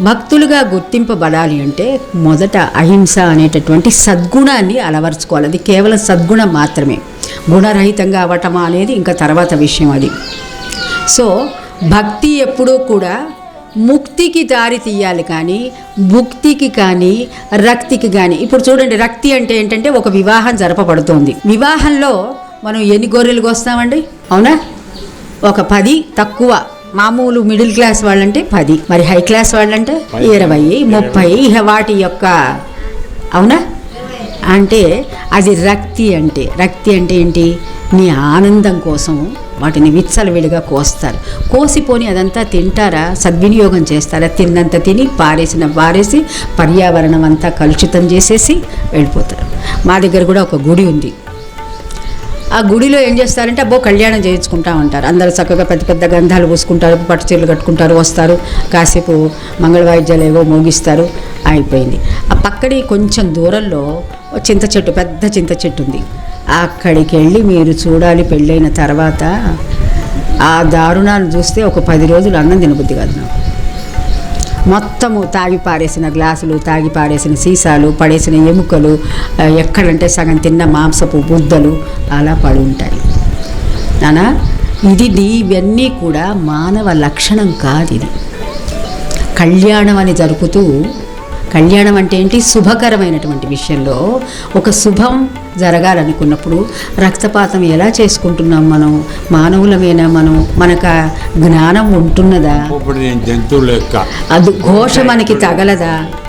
భక్తులుగా గుర్తింపబడాలి అంటే మొదట అహింస అనేటటువంటి సద్గుణాన్ని అలవర్చుకోవాలి. అది కేవలం సద్గుణం మాత్రమే. గుణరహితంగా అవ్వటమా అనేది ఇంకా తర్వాత విషయం అది. సో భక్తి ఎప్పుడూ కూడా ముక్తికి దారి తీయాలి కానీ భుక్తికి కానీ రక్తికి కానీ. ఇప్పుడు చూడండి రక్తి అంటే ఏంటంటే ఒక వివాహం జరపబడుతోంది. వివాహంలో మనం ఎన్ని గొర్రెలు కోస్తామండి? అవునా? ఒక పది తక్కువ. మామూలు మిడిల్ క్లాస్ వాళ్ళంటే పది మరి హై క్లాస్ వాళ్ళంటే ఇరవై ముప్పై. వాటి యొక్క అవునా? అంటే అది రక్తి అంటే రక్తి అంటే ఏంటి? నీ ఆనందం కోసం వాటిని విచ్చలవిడిగా కోస్తారు. కోసిపోని అదంతా తింటారా? సద్వినియోగం చేస్తారా? తిన్నంత తిని పారేసిన పారేసి పర్యావరణం అంతా కలుషితం చేసేసి వెళ్ళిపోతారు. మా దగ్గర కూడా ఒక గుడి ఉంది. ఆ గుడిలో ఏం చేస్తారంటే అబ్బో కళ్యాణం చేయించుకుంటా ఉంటారు. అందరూ చక్కగా పెద్ద పెద్ద గంధాలు పూసుకుంటారు పట్టు చీరలు కట్టుకుంటారు వస్తారు. కాసేపు మంగళవాయిద్యాలు ఏవో మోగిస్తారు అయిపోయింది. ఆ పక్కడి కొంచెం దూరంలో చింత చెట్టు పెద్ద చింత చెట్టు ఉంది. అక్కడికి వెళ్ళి మీరు చూడాలి పెళ్ళైన తర్వాత ఆ దారుణాలు చూస్తే ఒక పది రోజులు అన్నం తినబుద్ధి కాదు నాకు. మొత్తము తాగి పారేసిన గ్లాసులు తాగి పారేసిన సీసాలు పడేసిన ఎముకలు ఎక్కడంటే సగం తిన్న మాంసపు బుద్దలు అలా పడి ఉంటాయి. నానా ఇది ఇవన్నీ కూడా మానవ లక్షణం కాదు ఇది. కళ్యాణం అని జరుపుతూ కళ్యాణం అంటే ఏంటి? శుభకరమైనటువంటి విషయంలో ఒక శుభం జరగాలనుకున్నప్పుడు రక్తపాతం ఎలా చేసుకుంటున్నాం మనం? మానవులమేనా మనం? మనకు జ్ఞానం ఉంటున్నదా? అది ఘోష మనకి తగలదా?